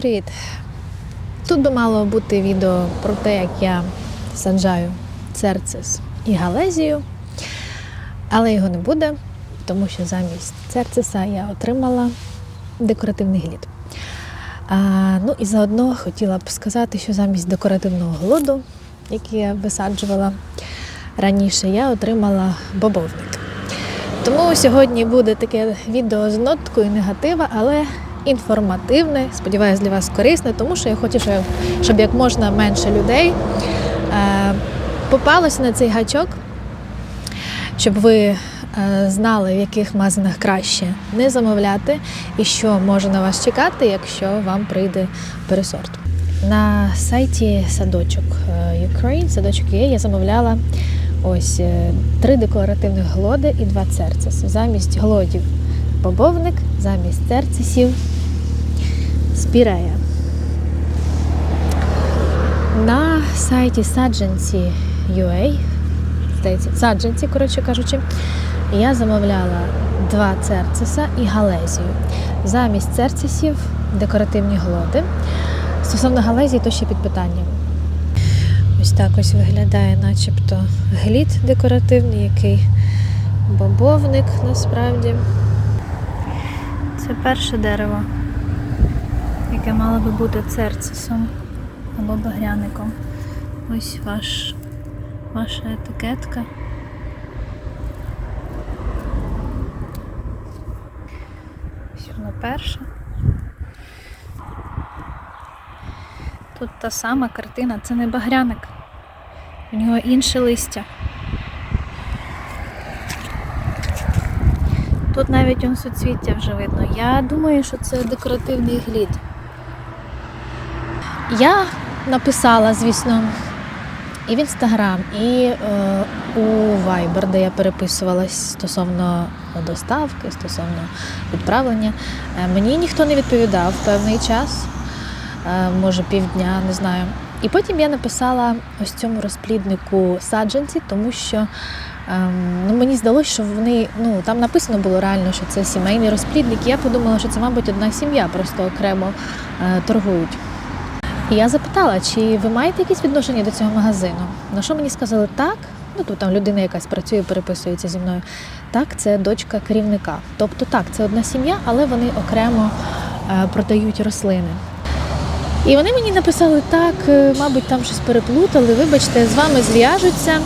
Привіт! Тут би мало бути відео про те, як я саджаю церцис і галезію, але його не буде, тому що замість церциса я отримала декоративний глід. А, ну і заодно хотіла б сказати, що замість декоративного глоду, який я висаджувала раніше, я отримала бобовник. Тому сьогодні буде таке відео з ноткою негатива, але інформативне, сподіваюся, для вас корисне, тому що я хочу, щоб, як можна менше людей е, попалося на цей гачок, щоб ви е, знали, в яких магазинах краще не замовляти і що може на вас чекати, якщо вам прийде пересорт. На сайті садочок е, Ukraine, садочок є, я замовляла ось три декоративних глоди і два церцис. Замість глодів бобовник, замість церцисів спірея. На сайті саджанці UA, здається, саджанці, коротше кажучи, я замовляла два церциса і галезію. Замість церцисів декоративні глоди. Стосовно галезії, то ще під питанням. Ось так ось виглядає, начебто, глід декоративний, який бобовник насправді. Це перше дерево, яке мало би бути церцисом або багряником. Ось ваш, ваша етикетка. Ось воно перше. Тут та сама картина, це не багряник. У нього інше листя. Тут навіть он суцвіття вже видно. Я думаю, що це декоративний глід. Я написала, звісно, і в інстаграм, і е, у Viber, де я переписувалась стосовно доставки, стосовно відправлення. Е, мені ніхто не відповідав певний час, е, може півдня, не знаю. І потім я написала ось цьому розпліднику саджанці, тому що ну, мені здалося, що вони ну там написано було реально, що це сімейний розплідник. Я подумала, що це, мабуть, одна сім'я, просто окремо е, торгують. І я запитала, чи ви маєте якісь відношення до цього магазину? На що мені сказали так? Ну тут там людина якась працює, переписується зі мною. Так, це дочка керівника. Тобто так, це одна сім'я, але вони окремо е, продають рослини. І вони мені написали так, е, мабуть, там щось переплутали. Вибачте, з вами зв'яжуться,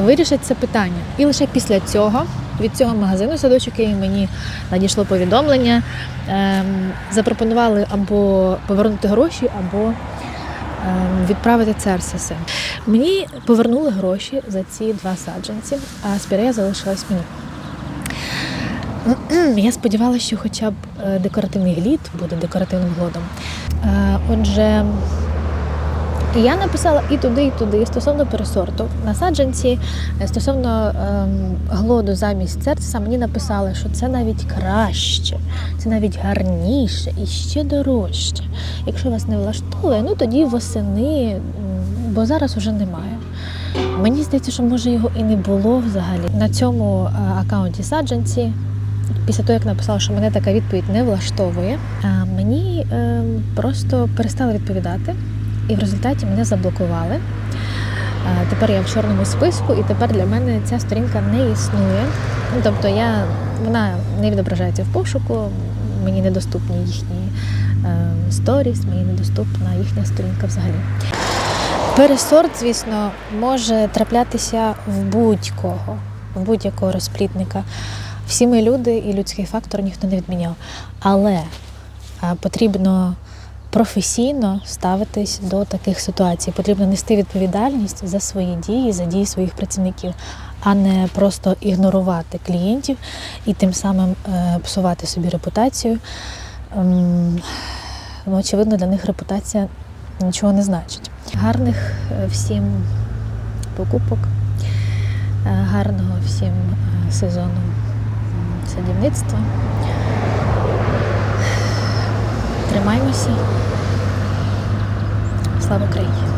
вирішать це питання. І лише після цього від цього магазину садочок який мені надійшло повідомлення. ем, Запропонували або повернути гроші, або ем, відправити церсиси. Мені повернули гроші за ці два саджанці, а спірея залишилась мені. Я сподівалася, що хоча б е, декоративний глід буде декоративним глодом. Е, Отже, я написала і туди, і туди стосовно пересорту. На саджанці е, стосовно ем, глоду замість церциса мені написали, що це навіть краще, це навіть гарніше і ще дорожче. Якщо вас не влаштовує, ну тоді восени, бо зараз уже немає. Мені здається, що може його і не було взагалі. На цьому е, аккаунті саджанці після того, як написала, що мене така відповідь не влаштовує, мені е, просто перестали відповідати, і в результаті мене заблокували. Е, Тепер я в чорному списку, і тепер для мене ця сторінка не існує. Ну, тобто я, вона не відображається в пошуку, мені недоступні їхні е, сторіс, мені недоступна їхня сторінка взагалі. Пересорт, звісно, може траплятися в будь-кого, в будь-якого розплідника. Всі ми люди і людський фактор ніхто не відміняв. Але потрібно професійно ставитись до таких ситуацій. Потрібно нести відповідальність за свої дії, за дії своїх працівників, а не просто ігнорувати клієнтів і тим самим е, псувати собі репутацію. Ем, ну, очевидно, для них репутація нічого не значить. Гарних е, всім покупок, е, гарного всім сезону садівництва. Тримаймося. Слава Україні!